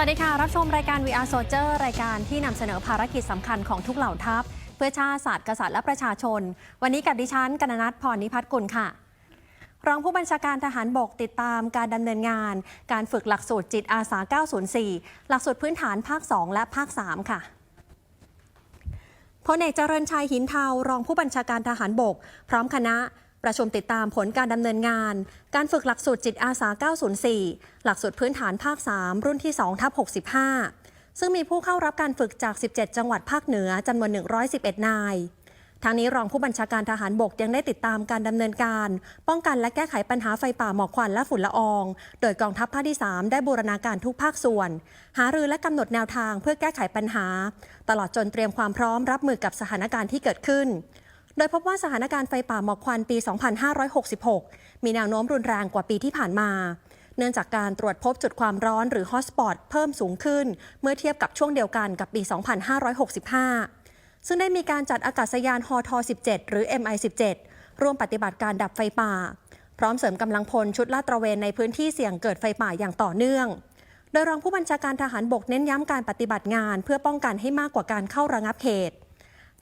วัสดีค่ะ รับชมรายการ VR Soldier รายการที่นำเสนอภารกิจสำคัญของทุกเหล่าทัพ เพื่อชาติศาสตร์กษัตริย์และประชาชน วันนี้กับดิฉันกนนัทพรนิพัฒน์กุลค่ะ รองผู้บัญชาการทหารบกติดตามการดำเนินงาน การฝึกหลักสูตรจิตอาสา 904 หลักสูตรพื้นฐานภาค 2 และภาค 3 ค่ะพลเอกเจริญชัยหินเทารองผู้บัญชาการทหารบก พร้อมคณะ ประชุมติดตามผลการดำเนินงาน การฝึกหลักสูตรจิตอาสา 904 หลักสูตรพื้นฐานภาค 3 รุ่นที่2ทับ65 ซึ่งมีผู้เข้ารับการฝึกจาก 17 จังหวัดภาคเหนือจำนวน 111 นายทั้งนี้รองผู้บัญชาการทหารบกยังได้ติดตามการดำเนินการ ป้องกันและแก้ไขปัญหาไฟป่าหมอกควันและฝุ่นละออง โดยกองทัพภาคที่ 3 ได้บูรณาการทุกภาคส่วน หารือและกำหนดแนวทางเพื่อแก้ไขปัญหา ตลอดจนเตรียมความพร้อมรับมือกับสถานการณ์ที่เกิดขึ้น โดยพบว่าสถานการณ์ไฟป่าหมอกควันปี 2566 มีแนวโน้มรุนแรงกว่าปีที่ผ่านมา เนื่องจากการตรวจพบจุดความร้อนหรือฮอตสปอตเพิ่มสูงขึ้น เมื่อเทียบกับช่วงเดียวกันกับปี 2565 ซึ่งได้มีการจัดอากาศยานฮอท17 หรือ MI17 ร่วมปฏิบัติการดับไฟป่า พร้อมเสริมกำลังพลชุดลาดตระเวนในพื้นที่เสี่ยงเกิดไฟป่าอย่างต่อเนื่อง โดยรองผู้บัญชาการทหารบกเน้นย้ำการปฏิบัติงาน เพื่อป้องกันให้มากกว่าการเข้าระงับเขต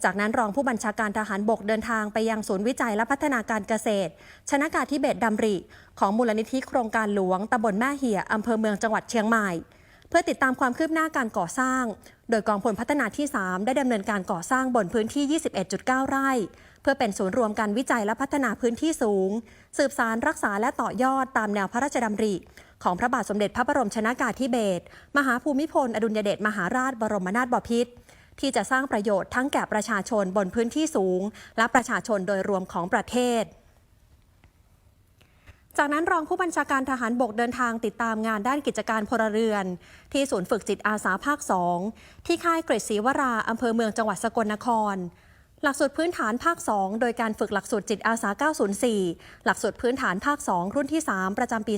จากนั้นรองผู้บัญชาการทหารบกเดินทางไปยังศูนย์วิจัยและพัฒนาการเกษตร ชนากาธิเบศดำริ ของมูลนิธิโครงการหลวงตำบลแม่เหี่ยอำเภอเมืองจังหวัดเชียงใหม่ เพื่อติดตามความคืบหน้าการก่อสร้าง โดยกองพลพัฒนาที่ 3 ได้ดำเนินการก่อสร้างบนพื้นที่ 21.9 ไร่ เพื่อเป็นศูนย์รวมการวิจัยและพัฒนาพื้นที่สูง สืบสารรักษาและต่อยอดตามแนวพระราชดำริของพระบาทสมเด็จพระบรมชนากาธิเบศรมหาภูมิพล อดุลยเดชมหาราชบรมนาถบพิตร ที่จะสร้างประโยชน์ทั้งแก่ประชาชนบนพื้นที่สูง และประชาชนโดยรวมของประเทศจากนั้นรองผู้บัญชาการทหารบกเดินทางติดตามงานด้านกิจการพลเรือน ที่ศูนย์ฝึกจิตอาสาภาค 2 ที่ค่ายเกรดศรีวราอำเภอเมืองจังหวัดสกลนคร หลักสูตรพื้นฐานภาค 2 โดยการฝึกหลักสูตรจิตอาสา 904 หลักสูตรพื้นฐานภาค 2 รุ่นที่ 3 ประจำปี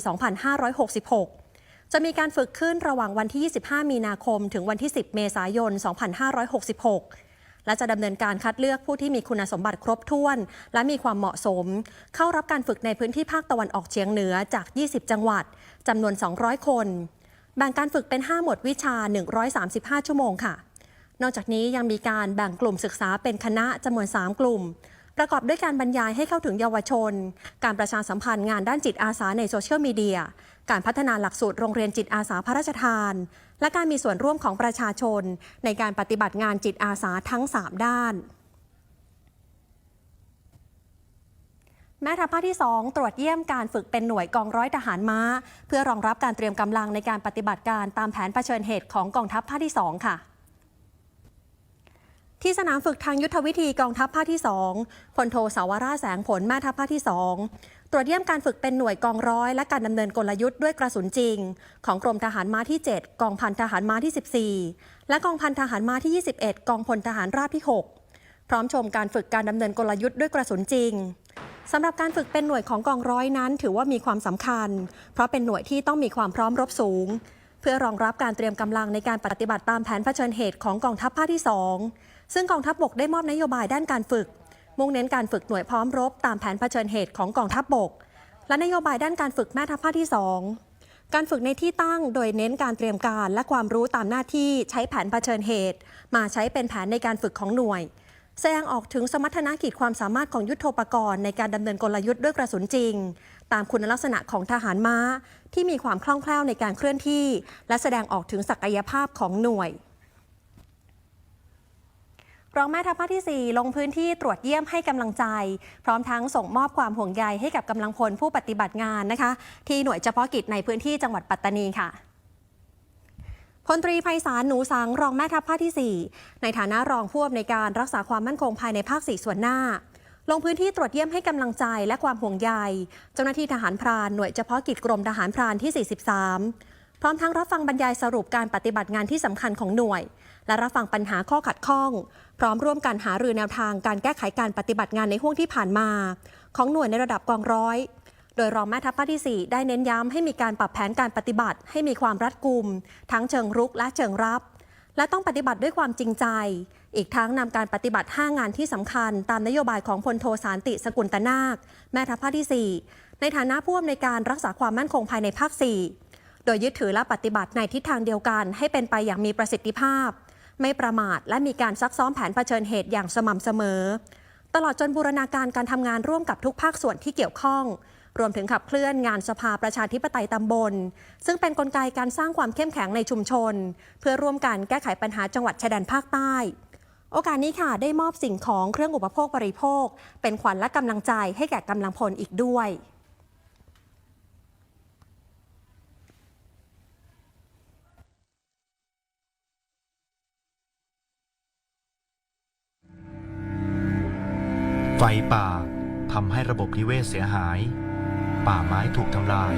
2566 จะมีการฝึกขึ้นระหว่างวันที่ 25 มีนาคม ถึงวันที่ 10 เมษายน 2566 และจะดำเนินการคัดเลือกผู้ที่มีคุณสมบัติครบถ้วน และมีความเหมาะสม เข้ารับการฝึกในพื้นที่ภาคตะวันออกเฉียงเหนือจาก 20 จังหวัดจำนวน 200 คน แบ่งการฝึกเป็น 5 หมวดวิชา 135 ชั่วโมงค่ะ นอกจากนี้ยังมีการแบ่งกลุ่มศึกษาเป็นคณะจำนวน 3 กลุ่มประกอบด้วยการบรรยายให้เข้าถึงเยาวชน การประชาสัมพันธ์งานด้านจิตอาสาในโซเชียลมีเดีย การพัฒนาหลักสูตรโรงเรียนจิตอาสาพระราชทาน และการมีส่วนร่วมของประชาชน ในการปฏิบัติงานจิตอาสาทั้ง 3 ด้านแม่ทัพภาคที่ 2 ตรวจเยี่ยมการฝึกเป็นหน่วยกองร้อยทหารม้า เพื่อรองรับการเตรียมกำลังในการปฏิบัติการตามแผนเผชิญเหตุของกองทัพภาคที่ 2 ค่ะ ที่สนามฝึกทางยุทธวิธีกองทัพภาคที่ 2พลโทสาวราแสงผลแม่ทัพภาคที่ 2 ตรวจเยี่ยมการฝึกเป็นหน่วยกองร้อย และการดำเนินกลยุทธ์ด้วยกระสุนจริง ของกรมทหารม้าที่ 7 กองพันทหารม้าที่ 14 และกองพันทหารม้าที่ 21 กองพลทหารราบที่ 6 พร้อมชมการฝึกการดำเนินกลยุทธ์ด้วยกระสุนจริงสำหรับการฝึกเป็นหน่วยของกองร้อยนั้น ถือว่ามีความสำคัญ เพราะเป็นหน่วยที่ต้องมีความพร้อมรบสูง เพื่อรองรับการเตรียมกำลังในการปฏิบัติตามแผนเผชิญเหตุของกองทัพภาคที่ 2 ซึ่งกองทัพบกได้มอบนโยบายด้านการฝึก มุ่งเน้นการฝึกหน่วยพร้อมรบ ตามแผนเผชิญเหตุของกองทัพบก และนโยบายด้านการฝึกแม่ทัพภาคที่ 2 การฝึกในที่ตั้งโดยเน้นการเตรียมการและความรู้ตามหน้าที่ใช้แผนเผชิญเหตุ มาใช้เป็นแผนในการฝึกของหน่วย แสดงออกถึงสมรรถนะขีดความสามารถของยุทโธปกรณ์ในการดำเนินกลยุทธ์ด้วยกระสุนจริง ตามคุณลักษณะของทหารม้า ที่มีความคล่องแคล่วในการเคลื่อนที่ และแสดงออกถึงศักยภาพของหน่วย รองแม่ทัพภาคที่ 4 ลงพื้นที่ตรวจเยี่ยมให้กำลังใจ พร้อมทั้งส่งมอบความห่วงใยให้กับกำลังพลผู้ปฏิบัติงานนะคะ ที่หน่วยเฉพาะกิจในพื้นที่จังหวัดปัตตานีค่ะพลตรีไพศาลหนูสังรองแม่ทัพภาคที่ 4 ในฐานะรองผู้อำนวยการรักษาความมั่นคงภายในภาค 4 ส่วนหน้า ลงพื้นที่ตรวจเยี่ยมให้กำลังใจและความห่วงใย เจ้าหน้าที่ทหารพรานหน่วยเฉพาะกิจกรมทหารพรานที่ 43 พร้อมทั้งรับฟังบรรยายสรุปการปฏิบัติงานที่สำคัญของหน่วย และรับฟังปัญหาข้อขัดข้อง พร้อมร่วมกันหารือแนวทางการแก้ไขการปฏิบัติงานในห่วงที่ผ่านมา ของหน่วยในระดับกองร้อย โดยรองแม่ทัพภาคที่ 4 ได้เน้นย้ำให้มีการปรับแผนการปฏิบัติ ให้มีความรัดกุม ทั้งเชิงรุกและเชิงรับ และต้องปฏิบัติด้วยความจริงใจ อีกทั้งนำการปฏิบัติ 5 งานที่สำคัญ ตามนโยบายของพลโทสารติสกุลตนาค แม่ทัพภาคที่ 4 ในฐานะผู้อำนวยการรักษาความมั่นคงภายในภาค4โดยยึดถือและปฏิบัติในทิศทางเดียวกันให้เป็นไปอย่างมีประสิทธิภาพ ไม่ประมาทและมีการซักซ้อมแผนเผชิญเหตุอย่างสม่ำเสมอ ตลอดจนบูรณาการการทำงานร่วมกับทุกภาคส่วนที่เกี่ยวข้อง รวมถึงขับเคลื่อนงานสภาประชาธิปไตยตำบล ซึ่งเป็นนกลไกการสร้างความเข้มแข็งในชุมชน เพื่อร่วมกันแก้ไขปัญหาจังหวัดชายแดนภาคใต้โอกาสนี้ค่ะ ได้มอบสิ่งของเครื่องอุปโภคบริโภค เป็นขวัญและกำลังใจให้แก่กำลังพลอีกด้วย ไฟป่าทำให้ระบบนิเวศเสียหาย ป่าไม้ถูกทำลาย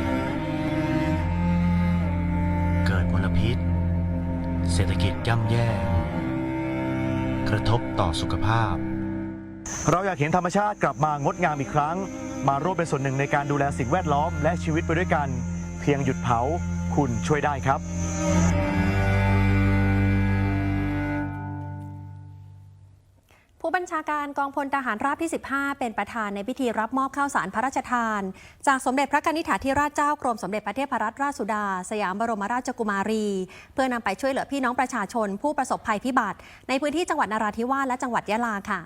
เกิดมลพิษ เศรษฐกิจย่ำแย่ กระทบต่อสุขภาพ เราอยากเห็นธรรมชาติกลับมางดงามอีกครั้ง มาร่วมเป็นส่วนหนึ่งในการดูแลสิ่งแวดล้อมและชีวิตไปด้วยกัน เพียงหยุดเผาคุณช่วยได้ครับ ผู้บัญชาการกองพลทหารราบที่ 15 เป็นประธานในพิธีรับมอบข้าวสารพระราชทาน จากสมเด็จพระกนิษฐาธิราชเจ้ากรมสมเด็จพระเทพรัตนราชสุดา สยามบรมราชกุมารี เพื่อนำไปช่วยเหลือพี่น้องประชาชน ผู้ประสบภัยพิบัติ ในพื้นที่จังหวัดนราธิวาสและจังหวัดยะลาค่ะ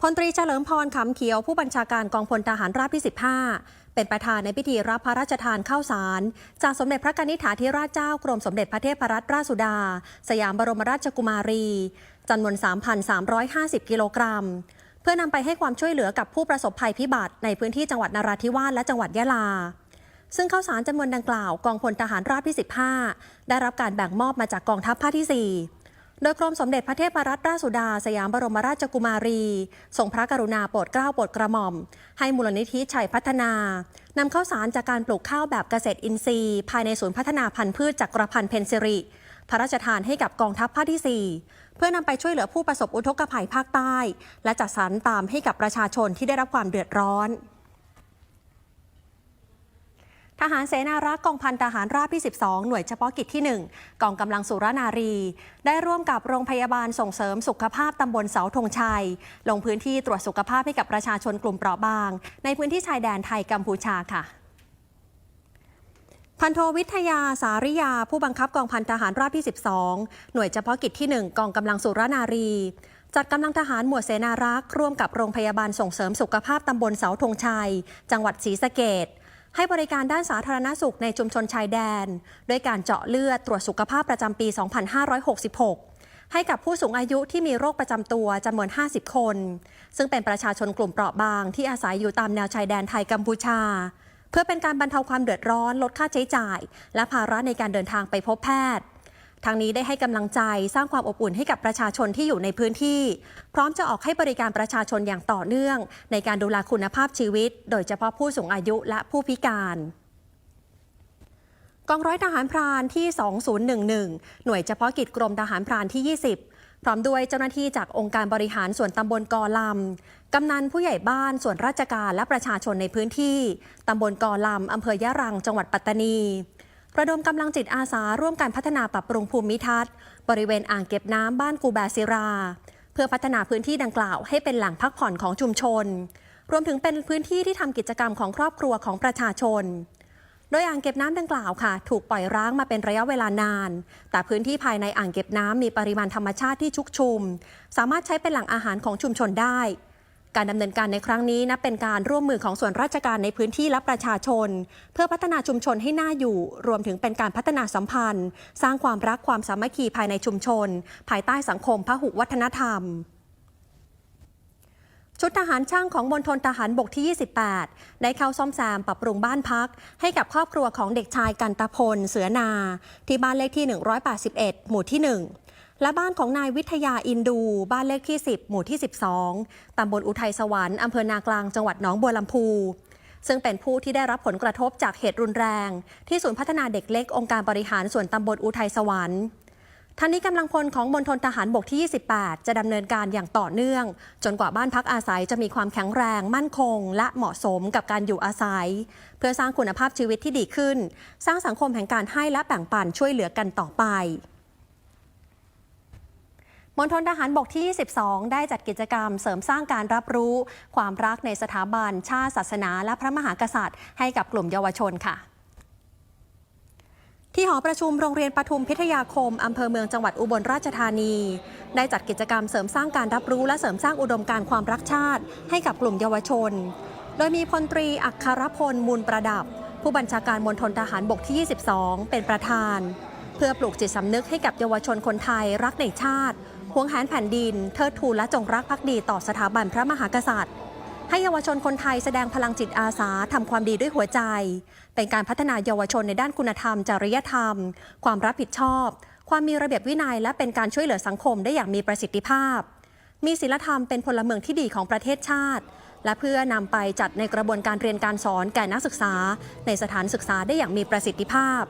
พลตรีเฉลิมพรขำเขียวผู้บัญชาการกองพลทหารราบที่ 15 เป็นประธานในพิธีรับพระราชทานข้าวสาร จากสมเด็จพระกนิษฐาธิราชเจ้ากรมสมเด็จพระเทพรัตนราชสุดา สยามบรมราชกุมารี จำนวน 3,350 กิโลกรัม เพื่อนำไปให้ความช่วยเหลือกับผู้ประสบภัยพิบัติในพื้นที่จังหวัดนราธิวาสและจังหวัดยะลา ซึ่งข้าวสารจำนวนดังกล่าวกองพลทหารราบที่ 15 ได้รับการแบ่งมอบมาจากกองทัพภาคที่ 4 โดยกรมสมเด็จพระเทพรัตนราชสุดา สยามบรมราชกุมารีทรงพระกรุณาโปรดเกล้าโปรดกระหม่อม ให้มูลนิธิชัยพัฒนานำข้าวสารจากการปลูกข้าวแบบเกษตรอินทรีย์ ภายในศูนย์พัฒนาพันธุ์พืชจักรพันธ์เพนซิริพระราชทานให้กับกองทัพภาคที่ 4 เพื่อนำไปช่วยเหลือผู้ประสบอุทกภัยภาคใต้ และจัดสรรตามให้กับประชาชนที่ได้รับความเดือดร้อนทหารเสนารักษ์กองพันทหารราบที่ 12 หน่วยเฉพาะกิจที่ 1 กองกำลังสุรนารี ได้ร่วมกับโรงพยาบาลส่งเสริมสุขภาพตำบลเสาธงชัย ลงพื้นที่ตรวจสุขภาพให้กับประชาชนกลุ่มเปราะบาง ในพื้นที่ชายแดนไทยกัมพูชาค่ะ พันโทวิทยาสาริยา ผู้บังคับกองพันทหารราบที่ 12 หน่วยเฉพาะกิจที่ 1 กองกำลังสุรนารี จัดกำลังทหารหมวดเสนารักษ์ร่วมกับโรงพยาบาลส่งเสริมสุขภาพตำบลเสาธงชัย จังหวัดศรีสะเกดให้บริการด้านสาธารณสุขในชุมชนชายแดน ด้วยการเจาะเลือดตรวจสุขภาพประจำปี 2566 ให้กับผู้สูงอายุที่มีโรคประจำตัวจำนวน 50 คน ซึ่งเป็นประชาชนกลุ่มเปราะบางที่อาศัยอยู่ตามแนวชายแดนไทยกัมพูชา เพื่อเป็นการบรรเทาความเดือดร้อนลดค่าใช้จ่าย และภาระในการเดินทางไปพบแพทย์ทางนี้ได้ให้กำลังใจสร้างความอบอุ่นให้กับประชาชนที่อยู่ในพื้นที่ พร้อมจะออกให้บริการประชาชนอย่างต่อเนื่อง ในการดูแลคุณภาพชีวิต โดยเฉพาะผู้สูงอายุและผู้พิการกองร้อยทหารพรานที่ 2011 หน่วยเฉพาะกิจกรมทหารพรานที่ 20 พร้อมด้วยเจ้าหน้าที่จากองค์การบริหารส่วนตำบลกอลำ กำนันผู้ใหญ่บ้านส่วนราชการและประชาชนในพื้นที่ ตำบลกอลำ อำเภอยะรัง จังหวัดปัตตานี ระดมกำลังจิตอาสาร่วมการพัฒนาปรับปรุงภูมิทัศน์ บริเวณอ่างเก็บน้ำบ้านกูแบซิรา เพื่อพัฒนาพื้นที่ดังกล่าวให้เป็นแหล่งพักผ่อนของชุมชน รวมถึงเป็นพื้นที่ที่ทำกิจกรรมของครอบครัวของประชาชน โดยอ่างเก็บน้ำดังกล่าวค่ะ ถูกปล่อยร้างมาเป็นระยะเวลานาน แต่พื้นที่ภายในอ่างเก็บน้ำมีปริมาณธรรมชาติที่ชุกชุม สามารถใช้เป็นแหล่งอาหารของชุมชนได้ การดำเนินการในครั้งนี้นับเป็นการร่วมมือของส่วนราชการในพื้นที่และประชาชน เพื่อพัฒนาชุมชนให้น่าอยู่ รวมถึงเป็นการพัฒนาสัมพันธ์ สร้างความรักความสามัคคีภายในชุมชน ภายใต้สังคมพหุวัฒนธรรม ชุดทหารช่างของมณฑลทหารบกที่ 28 ได้เข้าซ่อมแซมปรับปรุงบ้านพัก ให้กับครอบครัวของเด็กชายกันตพล เสือนา ที่บ้านเลขที่ 181 หมู่ที่ 1 และบ้านของนายวิทยาอินดู บ้านเลขที่ 10 หมู่ที่ 12 ตำบลอุทัยสวรรค์อำเภอนากลางจังหวัดหนองบัวลำพู ซึ่งเป็นผู้ที่ได้รับผลกระทบจากเหตุรุนแรง ที่ศูนย์พัฒนาเด็กเล็กองค์การบริหารส่วนตำบลอุทัยสวรรค์ ท่านนี้กำลังพลของมณฑลทหารบกที่ 28 จะดำเนินการอย่างต่อเนื่อง จนกว่าบ้านพักอาศัยจะมีความแข็งแรง มั่นคง และเหมาะสมกับการอยู่อาศัย เพื่อสร้างคุณภาพชีวิตที่ดีขึ้น สร้างสังคมแห่งการให้และแบ่งปันช่วยเหลือกันต่อไปมณฑลทหารบกที่ 22 ได้จัดกิจกรรมเสริมสร้างการรับรู้ ความรักในสถาบัน ชาติศาสนา และพระมหากษัตริย์ ให้กับกลุ่มเยาวชนค่ะ ที่หอประชุมโรงเรียนปทุมพิทยาคม อำเภอเมืองจังหวัดอุบลราชธานี ได้จัดกิจกรรมเสริมสร้างการรับรู้และเสริมสร้างอุดมการความรักชาติ ให้กับกลุ่มเยาวชน โดยมีพลตรีอัครพลมูลประดับ ผู้บัญชาการมณฑลทหารบกที่ 22 เป็นประธาน เพื่อปลูกจิตสำนึกให้กับเยาวชนคนไทยรักในชาติหวงแหนแผ่นดิน เทิดทูนและจงรักภักดีต่อสถาบันพระมหากษัตริย์ ให้เยาวชนคนไทยแสดงพลังจิตอาสาทำความดีด้วยหัวใจ เป็นการพัฒนาเยาวชนในด้านคุณธรรม จริยธรรม ความรับผิดชอบ ความมีระเบียบวินัย และเป็นการช่วยเหลือสังคมได้อย่างมีประสิทธิภาพ มีศีลธรรมเป็นพลเมืองที่ดีของประเทศชาติ และเพื่อนำไปจัดในกระบวนการเรียนการสอนแก่นักศึกษา ในสถานศึกษาได้อย่างมีประสิทธิภาพ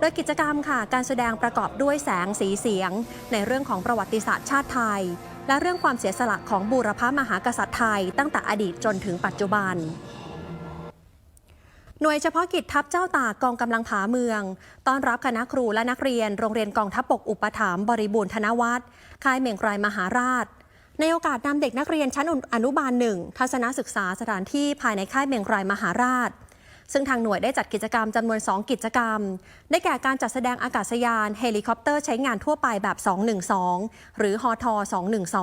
โดยกิจกรรมค่ะ การแสดงประกอบด้วยแสงสีเสียง ในเรื่องของประวัติศาสตร์ชาติไทย และเรื่องความเสียสละของบูรพามหากษัตริย์ไทย ตั้งแต่อดีตจนถึงปัจจุบันหน่วยเฉพาะกิจทัพเจ้าตากกองกำลังผาเมือง ต้อนรับคณะครูและนักเรียน โรงเรียนกองทัพบกอุปถัมภ์บริบูรณ์ธนวัฒน์ค่ายเมงรายมหาราช ในโอกาสนำเด็กนักเรียนชั้นอนุบาลหนึ่งทัศนศึกษาสถานที่ภายในค่ายเมงรายมหาราช ซึ่งทางหน่วยได้จัดกิจกรรมจำนวน 2 กิจกรรม ได้แก่การจัดแสดงอากาศยานเฮลิคอปเตอร์ใช้งานทั่วไปแบบ 212 หรือฮอทอ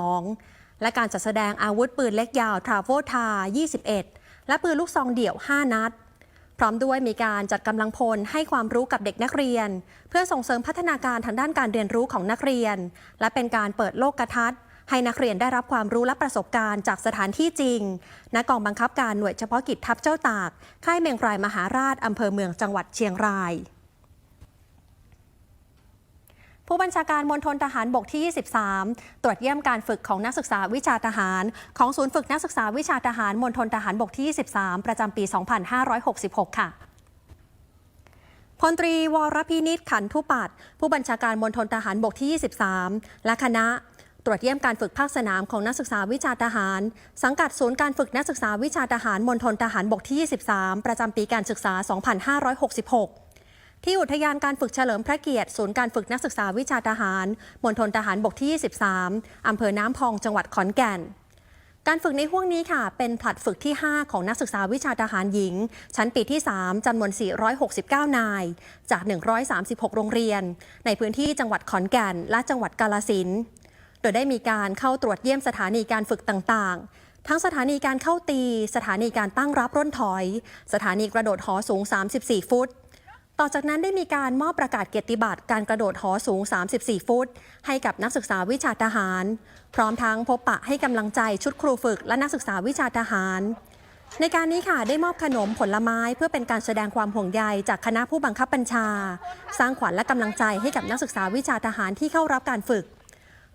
212 และการจัดแสดงอาวุธปืนเล็กยาวทราโวทา21 และปืนลูกซองเดี่ยว 5 นัด พร้อมด้วยมีการจัดกำลังพลให้ความรู้กับเด็กนักเรียน เพื่อส่งเสริมพัฒนาการทางด้านการเรียนรู้ของนักเรียน และเป็นการเปิดโลกทัศน์ ให้นักเรียนได้รับความรู้และประสบการณ์จากสถานที่จริง ณ กองบังคับการหน่วยเฉพาะกิจทัพเจ้าตาก ค่ายเมงรายมหาราชอำเภอเมืองจังหวัดเชียงรายผู้บัญชาการมณฑลทหารบกที่ 23 ตรวจเยี่ยมการฝึกของนักศึกษาวิชาทหาร ของศูนย์ฝึกนักศึกษาวิชาทหารมณฑลทหารบกที่ 23 ประจำปี 2566 ค่ะพลตรีวรพินิษขันทุปัตผู้บัญชาการมณฑลทหารบกที่ 23 และคณะ ตรวจเยี่ยมการฝึกภาคสนามของนักศึกษาวิชาทหาร สังกัดศูนย์การฝึกนักศึกษาวิชาทหารมณฑลทหารบกที่ 23 ประจำปีการศึกษา 2566 ที่อุทยานการฝึกเฉลิมพระเกียรติ ศูนย์การฝึกนักศึกษาวิชาทหารมณฑลทหารบกที่ 23 อำเภอน้ำพองจังหวัดขอนแก่นการฝึกในห่วงนี้ค่ะ เป็นผลัดฝึกที่ 5 ของนักศึกษาวิชาทหารหญิง ชั้นปีที่ 3จำนวน 469 นาย จาก 136 โรงเรียน ในพื้นที่จังหวัดขอนแก่น และจังหวัดกาลสิน โดยได้มีการเข้าตรวจเยี่ยมสถานีการฝึกต่างๆ ทั้งสถานีการเข้าตี สถานีการตั้งรับร่นถอย สถานีกระโดดหอสูง 34 ฟุต ต่อจากนั้นได้มีการมอบประกาศเกียรติบัตรการกระโดดหอสูง 34 ฟุต ให้กับนักศึกษาวิชาทหาร พร้อมทั้งพบปะให้กำลังใจชุดครูฝึกและนักศึกษาวิชาทหารในการนี้ค่ะได้มอบขนมผลไม้เพื่อเป็นการแสดงความห่วงใยจากคณะผู้บังคับบัญชา สร้างขวัญและกำลังใจให้กับนักศึกษาวิชาทหารที่เข้ารับการฝึก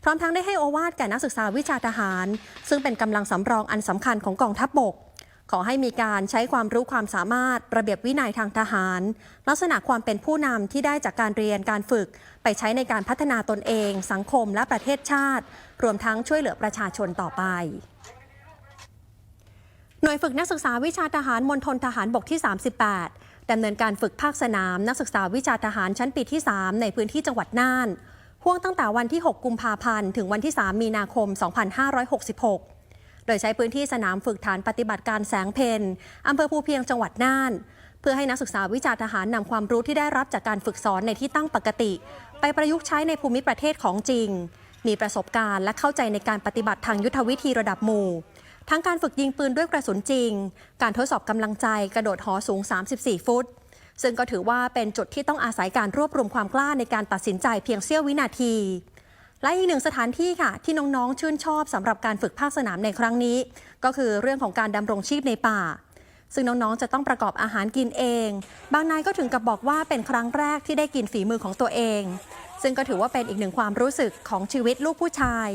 ร้อมทั้งได้ให้โอวาทแก่นักศึกษาวิชาทหาร ซึ่งเป็นกำลังสำรองอันสำคัญของกองทัพบบก ขอให้มีการใช้ความรู้ความสามารถ ระเบียบวินัยทางทหาร ลักษณะความเป็นผู้นำที่ได้จากการเรียนการฝึก ไปใช้ในการพัฒนาตนเอง สังคมและประเทศชาติ รวมทั้งช่วยเหลือประชาชนต่อไปหน่วยฝึกนักศึกษาวิชาทหารมณฑลทหารบกที่ 38ดำเนินการฝึกภาคสนาม นักศึกษาวิชาทหารชั้นปีที่ 3 ในพื้นที่จังหวัดน่าน ห่วงตั้งแต่วันที่ 6 กุมภาพันธ์ ถึงวันที่ 3 มีนาคม 2566 โดยใช้พื้นที่สนามฝึกฐานปฏิบัติการแสงเพนอำเภอภูเพียงจังหวัดน่าน เพื่อให้นักศึกษาวิชาทหารนำความรู้ที่ได้รับจากการฝึกสอนในที่ตั้งปกติ ไปประยุกต์ใช้ในภูมิประเทศของจริง มีประสบการณ์และเข้าใจในการปฏิบัติทางยุทธวิธีระดับหมู่ทั้งการฝึกยิงปืนด้วยกระสุนจริง การทดสอบกำลังใจกระโดดหอสูง 34 ฟุต ซึ่งก็ถือว่าเป็นจุดที่ต้องอาศัยการรวบรวมความกล้าในการตัดสินใจเพียงเสี้ยววินาที และอีกหนึ่งสถานที่ค่ะ ที่น้องๆชื่นชอบสำหรับการฝึกภาคสนามในครั้งนี้ ก็คือเรื่องของการดำรงชีพในป่า ซึ่งน้องๆจะต้องประกอบอาหารกินเอง บางนายก็ถึงกับบอกว่าเป็นครั้งแรกที่ได้กินฝีมือของตัวเอง ซึ่งก็ถือว่าเป็นอีกหนึ่งความรู้สึกของชีวิตลูกผู้ชาย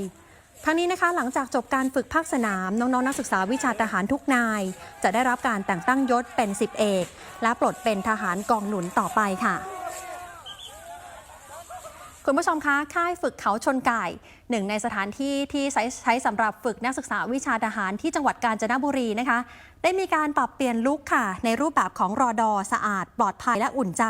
ทั้งนี้นะคะหลังจากจบการฝึกภาคสนามน้องๆนักศึกษาวิชาทหารทุกนาย จะได้รับการแต่งตั้งยศเป็นสิบเอก และปลดเป็นทหารกองหนุนต่อไปค่ะ คุณผู้ชมคะค่ายฝึกเขาชนไก่หนึ่งในสถานที่ที่ใช้ใช้สำหรับฝึกนักศึกษาวิชาทหารที่จังหวัดกาญจนบุรีนะคะ ได้มีการปรับเปลี่ยนลุคค่ะ ในรูปแบบของรอดอสะอาด ปลอดภัยและอุ่นใจ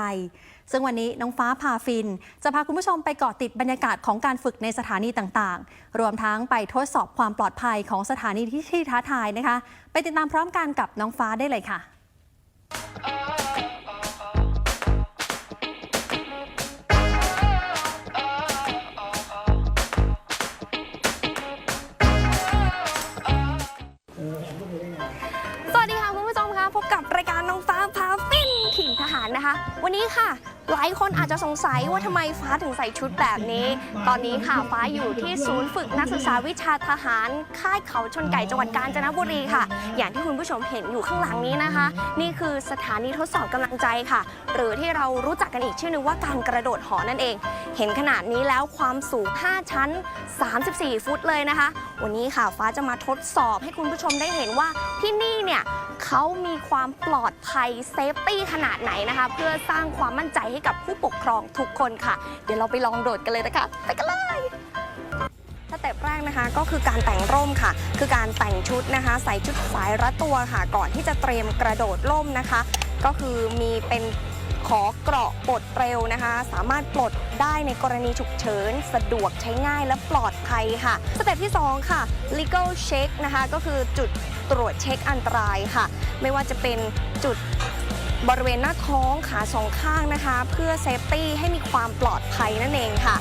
ซึ่งวันนี้น้องฟ้าพาฟิน จะพาคุณผู้ชมไปเกาะติดบรรยากาศของการฝึกในสถานีต่างๆ รวมทั้งไปทดสอบความปลอดภัยของสถานีที่ที่ท้าทายนะคะ ไปติดตามพร้อมกันกับน้องฟ้าได้เลยค่ะสวัสดีค่ะคุณผู้ชมคะพบกับรายการน้องฟ้าพาฟินถิ่นทหารนะคะ วันนี้ค่ะ หลายคนอาจจะสงสัยว่าทำไมฟ้าถึงใส่ชุดแบบนี้ ตอนนี้ค่ะฟ้าอยู่ที่ศูนย์ฝึกนักศึกษาวิชาทหาร ค่ายเขาชนไก่จังหวัดกาญจนบุรีค่ะ อย่างที่คุณผู้ชมเห็นอยู่ข้างหลังนี้นะคะ นี่คือสถานีทดสอบกำลังใจค่ะ หรือที่เรารู้จักกันอีกชื่อนึงว่าการกระโดดหอนั่นเอง เห็นขนาดนี้แล้วความสูง 5 ชั้น 34 ฟุตเลยนะคะ วันนี้ค่ะฟ้าจะมาทดสอบให้คุณผู้ชมได้เห็นว่าที่นี่เนี่ยเขามีความปลอดภัยเซฟตี้ขนาดไหนนะคะ เพื่อสร้างความมั่นใจให้กับผู้ปกครองทุกคนค่ะ เดี๋ยวเราไปลองโดดกันเลยนะคะไปกันเลยสเต็ปแรกนะคะก็คือการแต่งร่มค่ะ คือการแต่งชุดนะคะ ใส่ชุดสายรัดตัวค่ะ ก่อนที่จะเตรียมกระโดดร่มนะคะ ก็คือมีเป็นขอเกราะปลดเร็วนะคะ สามารถปลดได้ในกรณีฉุกเฉิน สะดวกใช้ง่ายและปลอดภัยค่ะ สเต็ปที่ 2 ค่ะ legal check นะคะ ก็คือจุดตรวจเช็คอันตรายค่ะ ไม่ว่าจะเป็นจุด บริเวณหน้าท้องขาสองข้างนะคะ เพื่อเซฟตี้ให้มีความปลอดภัยนั่นเองค่ะ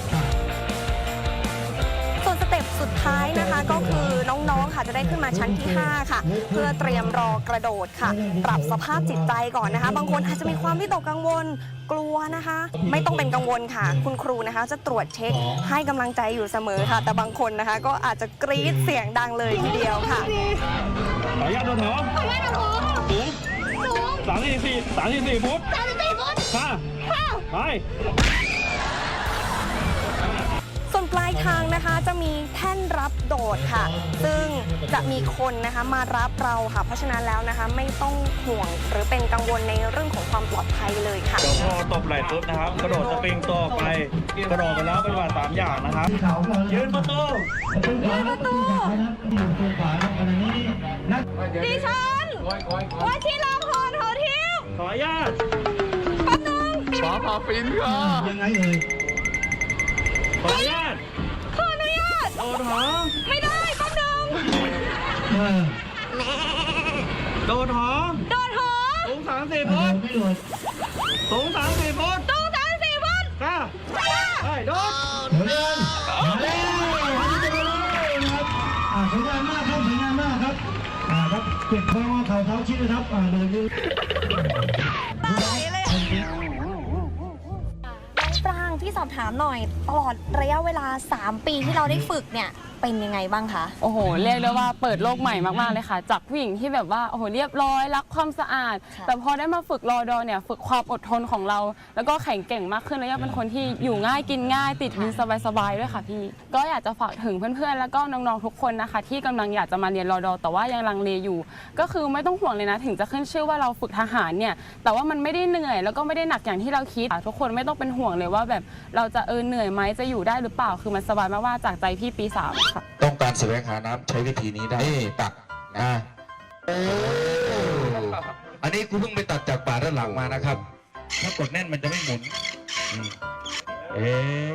ส่วนสเต็ปสุดท้ายนะคะก็คือน้องๆค่ะจะได้ขึ้นมาชั้นที่ 5 ค่ะ เพื่อเตรียมรอกระโดดค่ะ ปรับสภาพจิตใจก่อนนะคะ บางคนอาจจะมีความวิตกกังวลกลัวนะคะ ไม่ต้องเป็นกังวลค่ะ คุณครูนะคะ จะตรวจเช็คให้กำลังใจอยู่เสมอค่ะ แต่บางคนนะคะ ก็อาจจะกรี๊ดเสียงดังเลยทีเดียวค่ะขออนุญาตโดนแถวขออนุญาตโดนแถวสูงสามสี่สี่สามสี่สี่ฟุตสามสี่ฟุตค่ะไป ส่วนปลายทางนะคะจะมีแท่นรับโดดค่ะ ซึ่งจะมีคนนะคะมารับเราค่ะ เพราะฉะนั้นแล้วนะคะไม่ต้องห่วงหรือเป็นกังวลในเรื่องของความปลอดภัยเลยค่ะ เดี๋ยวพอตบไหล่ปุ๊บนะครับ กระโดดสปริงตัวออกไป กระโดดไปแล้วเป็นว่าสามอย่างนะครับ ยืนประตูดิฉันว่าที่ลาพรหอทิพย์ ขออนุญาตแป๊บนึงยังไงเอ่ยขออนุญาตขออนุญาตโดนหอไม่ได้แป๊บนึงโดนหอโดดหอสูงสามสี่ฟุตสูงสามสี่ฟุตตู้สามสี่วันค่ะไปโดดอ่าสวยงามมากครับสวยงามมากครับอ่าครับเก็บคอเข่าเท้าชิดนะครับอ่าโดยมื พี่สอบถามหน่อย ตลอดระยะเวลา 3 ปีที่เราได้ฝึกเนี่ย เป็นยังไงบ้างคะ โอ้โห เรียกได้ว่าเปิดโลกใหม่มากๆเลยค่ะ จากผู้หญิงที่แบบว่าโอ้โหเรียบร้อยรักความสะอาด ค่ะ แต่พอได้มาฝึกรอดอเนี่ยฝึกความอดทนของเรา แล้วก็แข็งเก่งมากขึ้นแล้วยังเป็นคนที่อยู่ง่ายกินง่าย ติดดินสบายๆด้วยค่ะพี่ ก็อยากจะฝากถึงเพื่อนๆ แล้วก็น้องๆทุกคนนะคะ ที่กำลังอยากจะมาเรียนรอดอแต่ว่ายังลังเลอยู่ ก็คือไม่ต้องห่วงเลยนะ ถึงจะขึ้นชื่อว่าเราฝึกทหารเนี่ยแต่ว่ามันไม่ได้เหนื่อย แล้วก็ไม่ได้หนักอย่างที่เราคิดทุกคนไม่ต้องเป็นห่วงเลยว่าแบบเราจะเออเหนื่อยไหมจะอยู่ได้หรือเปล่าคือมันสบายมากๆจากใจพี่ปีสามค่ะต้อง การแสวงหาน้ำใช้วิธีนี้ได้นี่ตักนะโอ้อันนี้กูเพิ่งไปตัดจากป่าด้านหลังมานะครับ ถ้ากดแน่นมันจะไม่หมุนอืมเอ๊ะ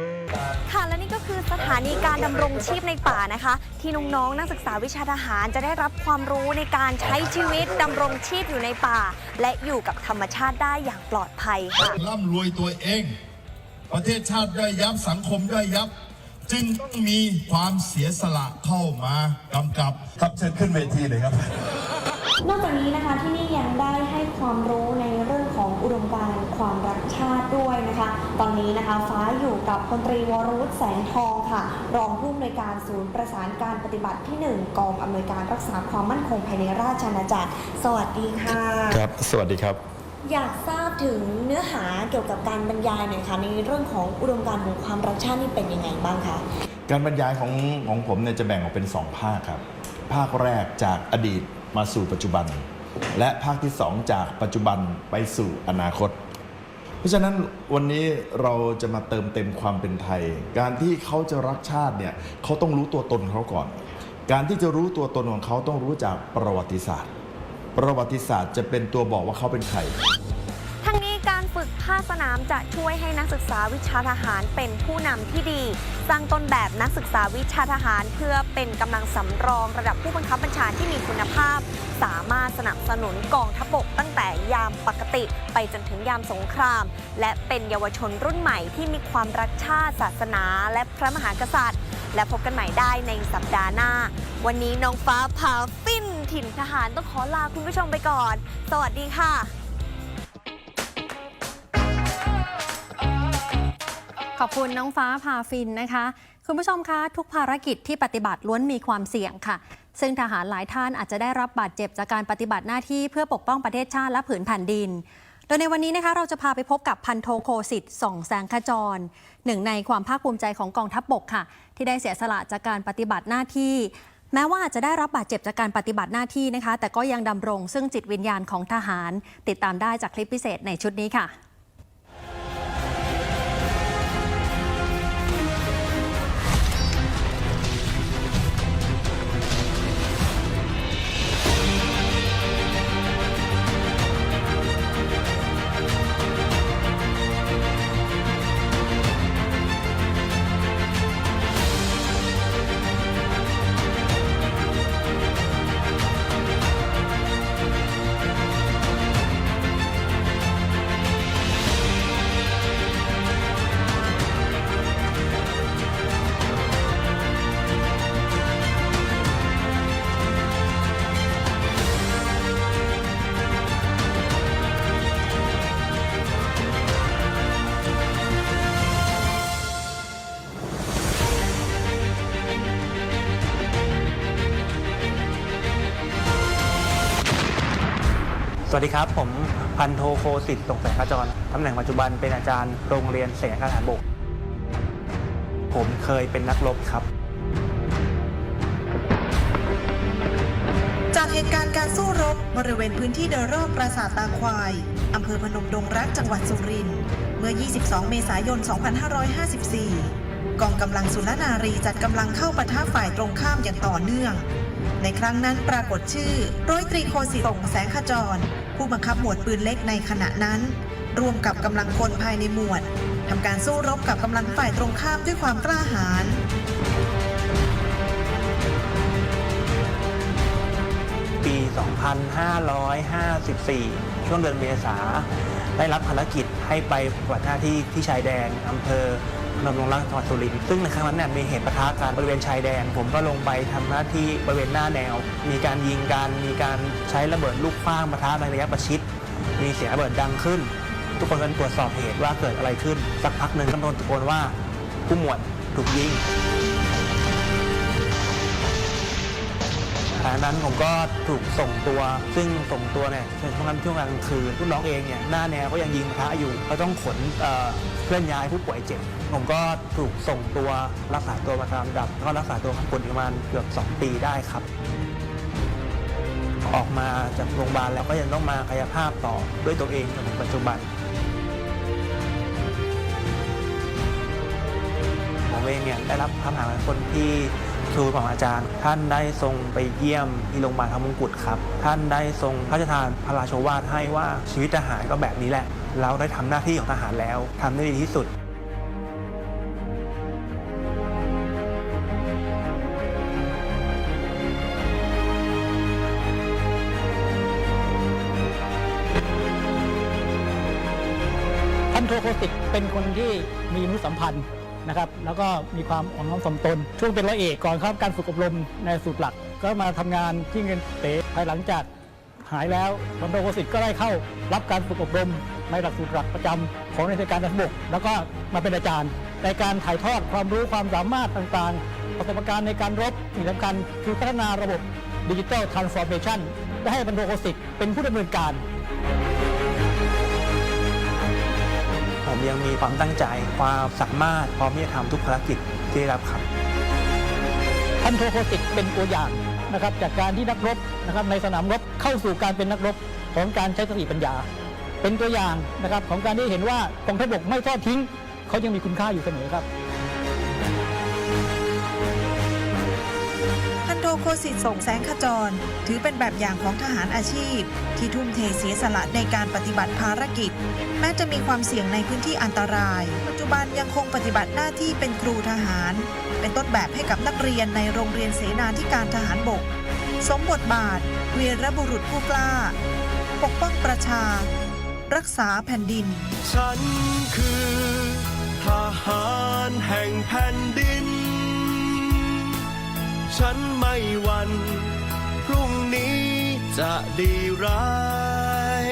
ค่ะและนี่ก็คือสถานีการดำรงชีพในป่านะคะ ที่น้องๆนักศึกษาวิชาทหารจะได้รับความรู้ในการใช้ชีวิตดำรงชีพอยู่ในป่า และอยู่กับธรรมชาติได้อย่างปลอดภัยค่ะ ร่ำรวยตัวเอง ประเทศชาติย่อยยับสังคมย่อยยับ จึงต้องมีความเสียสละเข้ามากำกับครับเชิญขึ้นเวทีเลยครับ นอกจากนี้นะคะที่นี่ยังได้ให้ความรู้ในเรื่องของอุดมการณ์ความรักชาติด้วยนะคะ ตอนนี้นะคะฟ้าอยู่กับพลตรีวรวุฒิแสงทองค่ะ รองผู้อำนวยการศูนย์ประสานการปฏิบัติที่ 1 กองอำนวยการรักษาความมั่นคงภายในราชอาณาจักร สวัสดีค่ะ ครับ สวัสดีครับ อยากทราบถึงเนื้อหาเกี่ยวกับการบรรยายหน่อยค่ะในเรื่องของอุดมการณ์ของความรักชาตินี่เป็นยังไงบ้างคะการบรรยายของของผมเนี่ยจะแบ่งออกเป็น 2 ภาคครับ ภาคแรกจากอดีตมาสู่ปัจจุบัน และภาคที่ 2 จากปัจจุบันไปสู่อนาคต เพราะฉะนั้นวันนี้เราจะมาเติมเต็มความเป็นไทย การที่เขาจะรักชาติเนี่ยเขาต้องรู้ตัวตนเขาก่อน การที่จะรู้ตัวตนของเขาต้องรู้จากประวัติศาสตร์ ประวัติศาสตร์จะเป็นตัวบอกว่าเขาเป็นใคร ทั้งนี้การฝึกภาคสนามจะช่วยให้นักศึกษาวิชาทหารเป็นผู้นำที่ดี สร้างต้นแบบนักศึกษาวิชาทหารเพื่อเป็นกำลังสำรองระดับผู้บังคับบัญชาที่มีคุณภาพ สามารถสนับสนุนกองทัพบกตั้งแต่ยามปกติไปจนถึงยามสงคราม และเป็นเยาวชนรุ่นใหม่ที่มีความรักชาติศาสนา และพระมหากษัตริย์ และพบกันใหม่ได้ในสัปดาห์หน้า วันนี้น้องฟ้าพาฟิน ถิ่นทหารต้องขอลาคุณผู้ชมไปก่อน สวัสดีค่ะขอบคุณน้องฟ้าพาฟินนะคะ คุณผู้ชมคะทุกภารกิจที่ปฏิบัติล้วนมีความเสี่ยงค่ะ ซึ่งทหารหลายท่านอาจจะได้รับบาดเจ็บจากการปฏิบัติหน้าที่เพื่อปกป้องประเทศชาติและผืนแผ่นดิน โดยในวันนี้นะคะเราจะพาไปพบกับพันโทโคสิทธิ์ส่องแสงขจร หนึ่งในความภาคภูมิใจของกองทัพบบกค่ะ ที่ได้เสียสละจากการปฏิบัติหน้าที่ แม้ว่าอาจจะได้รับบาดเจ็บจากการปฏิบัติหน้าที่นะคะ แต่ก็ยังดำรงซึ่งจิตวิญญาณของทหาร ติดตามได้จากคลิปพิเศษในชุดนี้ค่ะ วัสดีครับ ผมพันโทโคสิทธิ์ตกแสงขจรตำแหน่งปัจจุบันเป็นอาจารย์โรงเรียนเสนาทหารบก ผมเคยเป็นนักรบครับ จากเหตุการณ์การสู้รบบริเวณพื้นที่โดยรอบปราสาทตาควายอำเภอพนมดงรักจังหวัดสุรินทร์เมื่อ 22 เมษายน 2554 กองกำลังสุรนารีจัดกำลังเข้าปะทะฝ่ายตรงข้ามอย่างต่อเนื่องในครั้งนั้นปรากฏชื่อร้อยตรีโคสิทธิ์ส่งแสงขจร ผู้บังคับหมวดปืนเล็กในขณะนั้นรวมกับกำลังพลภายในหมวดทำการสู้รบกับกำลังฝ่ายตรงข้ามด้วยความกล้าหาญปี 2554 ช่วงเดือนเมษาได้รับภารกิจให้ไปปฏิบัติหน้าที่ที่ชายแดนอำเภอ นำลงรักจังหวัดสุรินทร์ซึ่งในครั้งนั้นเนี่ยมีเหตุปะทะกันบริเวณชายแดน ผมก็ลงไปทำหน้าที่บริเวณหน้าแนว มีการยิงกันมีการใช้ระเบิดลูกขว้างปะทะในระยะประชิด มีเสียงระเบิดดังขึ้น ทุกคนกันตรวจสอบเหตุว่าเกิดอะไรขึ้น สักพักหนึ่งก็โดนตะโกนว่าผู้หมวดถูกยิง ขณะนั้นผมก็ถูกส่งตัว ซึ่งส่งตัวเนี่ยในช่วงนั้นช่วงกลางคืนลูกน้องเองเนี่ยหน้าแนวก็ยังยิงปะทะอยู่ก็ต้องขนเคลื่อนย้ายผู้ป่วยเจ็บ ผมก็ถูกส่งตัวรักษาตัวมาตามดับ แล้วก็รักษาตัวมาผลประมาณเกือบ2 ปีได้ครับ ออกมาจากโรงพยาบาลแล้วก็ยังต้องมากายภาพต่อด้วยตัวเองจนถึงปัจจุบันผมเองเนี่ยได้รับคำถามจากคนที่ ครูของอาจารย์ ท่านได้ทรงไปเยี่ยมที่โรงพยาบาลพระมงกุฎครับ ท่านได้ทรงพระราชทานพระราชวาทให้ว่าชีวิตทหารก็แบบนี้แหละ เราได้ทำหน้าที่ของทหารแล้วทำได้ดีที่สุดพันโทโคสิกเป็นคนที่มีมนุษยสัมพันธ์ นะครับแล้วก็มีความอ่อนน้อมถ่อมตน ช่วงเป็นร้อยเอกก่อนเข้าการฝึกอบรมในสูตรหลัก ก็มาทำงานที่เงินเตะภายหลังจากหายแล้วพันโทโคสิกก็ได้เข้ารับการฝึกอบรมในหลักสูตรหลักประจำของในราชการทหารบกแล้วก็มาเป็นอาจารย์ ในการถ่ายทอดความรู้ความสามารถต่างๆ ประสบการณ์ในการรบสิ่งสำคัญคือพัฒนาระบบดิจิ t a ลทรานส์ฟอร์เมชันได้ให้พันโทโคสิกเป็นผู้ดำเนินการ ผมยังมีความตั้งใจ ความสามารถพร้อมที่จะทำทุกภารกิจที่ได้รับครับท่านโทโคสิกเป็นตัวอย่างนะครับจากการที่นักรบนะครับในสนามรบเข้าสู่การเป็นนักรบของการใช้สติปัญญา เป็นตัวอย่างนะครับของการที่เห็นว่ากองทัพบกไม่ทอดทิ้ง เขายังมีคุณค่าอยู่เสมอครับ โทโคสิตส่งแสงขจร ถือเป็นแบบอย่างของทหารอาชีพ ที่ทุ่มเทเสียสละในการปฏิบัติภารกิจ แม้จะมีความเสี่ยงในพื้นที่อันตราย ปัจจุบันยังคงปฏิบัติหน้าที่เป็นครูทหาร เป็นต้นแบบให้กับนักเรียนในโรงเรียนเสนาธิการทหารบก สมบทบาท เวียรบุรุษผู้กล้า ปกป้องประชา รักษาแผ่นดิน ฉันคือทหารแห่งแผ่นดิน ฉันไม่วัน พรุ่งนี้จะดีร้าย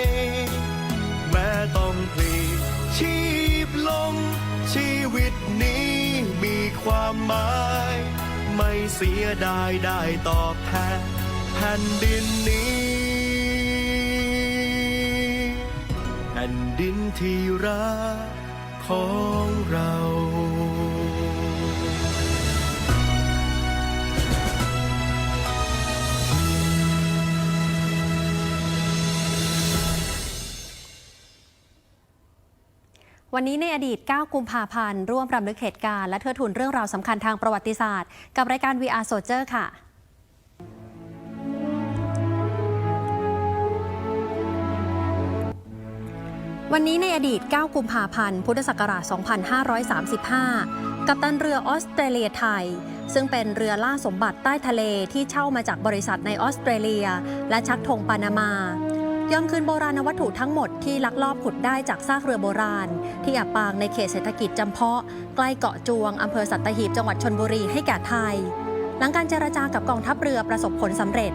แม้ต้องพลีชีพลง ชีวิตนี้มีความหมาย ไม่เสียดายได้ตอบแทนแผ่นดินนี้ แผ่นดินที่รักของเรา วันนี้ในอดีต 9 กุมภาพันธ์ ร่วมรำลึกเหตุการณ์และเทิดทูนเรื่องราวสำคัญทางประวัติศาสตร์ กับรายการ VR Soldier ค่ะวันนี้ในอดีต 9 กุมภาพันธ์ พุทธศักราช 2535 กัปตันเรือออสเตรเลียไทย ซึ่งเป็นเรือล่าสมบัติใต้ทะเลที่เช่ามาจากบริษัทในออสเตรเลีย และชักธงปานามา ยอมคืนโบราณวัตถุทั้งหมดที่ลักลอบขุดได้จากซากเรือโบราณ ที่อับปางในเขตเศรษฐกิจจำเพาะ ใกล้เกาะจวงอำเภอสัตหีบจังหวัดชนบุรีให้แก่ไทย หลังการเจรจากับกองทัพเรือประสบผลสำเร็จ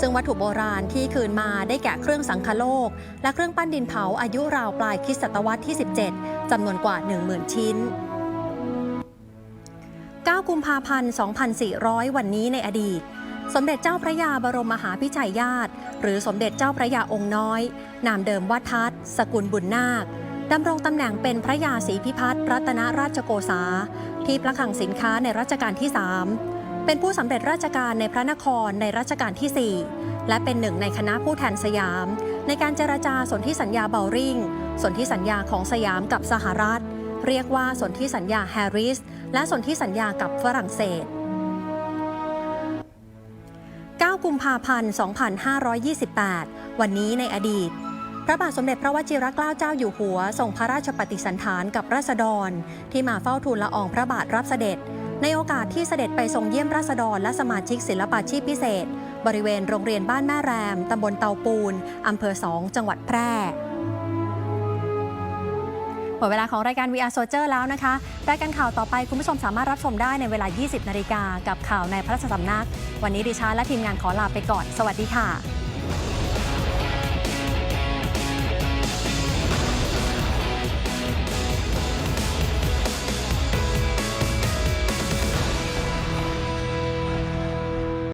ซึ่งวัตถุโบราณที่คืนมาได้แก่เครื่องสังคโลก และเครื่องปั้นดินเผาอายุราวปลายคริสตศตวรรษที่ 17จำนวนกว่า 10,000 ชิ้น9กุมภาพันธ์ 2400 วันนี้ในอดีต สมเด็จเจ้าพระยาบรมมหาพิชัยญาติ หรือสมเด็จเจ้าพระยาองค์น้อย นามเดิมว่าทัตสกุลบุญนาคดำรงตำแหน่งเป็นพระยาศรีพิพัฒน์รัตนราชโกษา ที่พระคลังสินค้าในรัชกาลที่ 3 เป็นผู้สำเร็จราชการในพระนครในรัชกาลที่ 4 และเป็นหนึ่งในคณะผู้แทนสยาม ในการเจรจาสนธิสัญญาเบลริงสนธิสัญญาของสยามกับสหรัฐ เรียกว่าสนธิสัญญาแฮร์ริส และสนธิสัญญากับฝรั่งเศส 9 กุมภาพันธ์ 2528 วันนี้ในอดีต พระบาทสมเด็จพระวชิรเกล้าเจ้าอยู่หัวทรงพระราชปฏิสันถานกับราษฎร ที่มาเฝ้าทูลละอองพระบาทรับเสด็จ ในโอกาสที่เสด็จไปทรงเยี่ยมราษฎรและสมาชิกศิลปาชีพพิเศษ บริเวณโรงเรียนบ้านแม่แรม ตำบลเตาปูนอำเภอสอง จังหวัดแพร่ หมดเวลาของรายการ VR Soldier แล้วนะคะ รายการข่าวต่อไปคุณผู้ชมสามารถรับชมได้ในเวลา 20 นาฬิกากับข่าวในพระราชสำนัก วันนี้ดิฉันและทีมงานขอลาไปก่อน สวัสดีค่ะ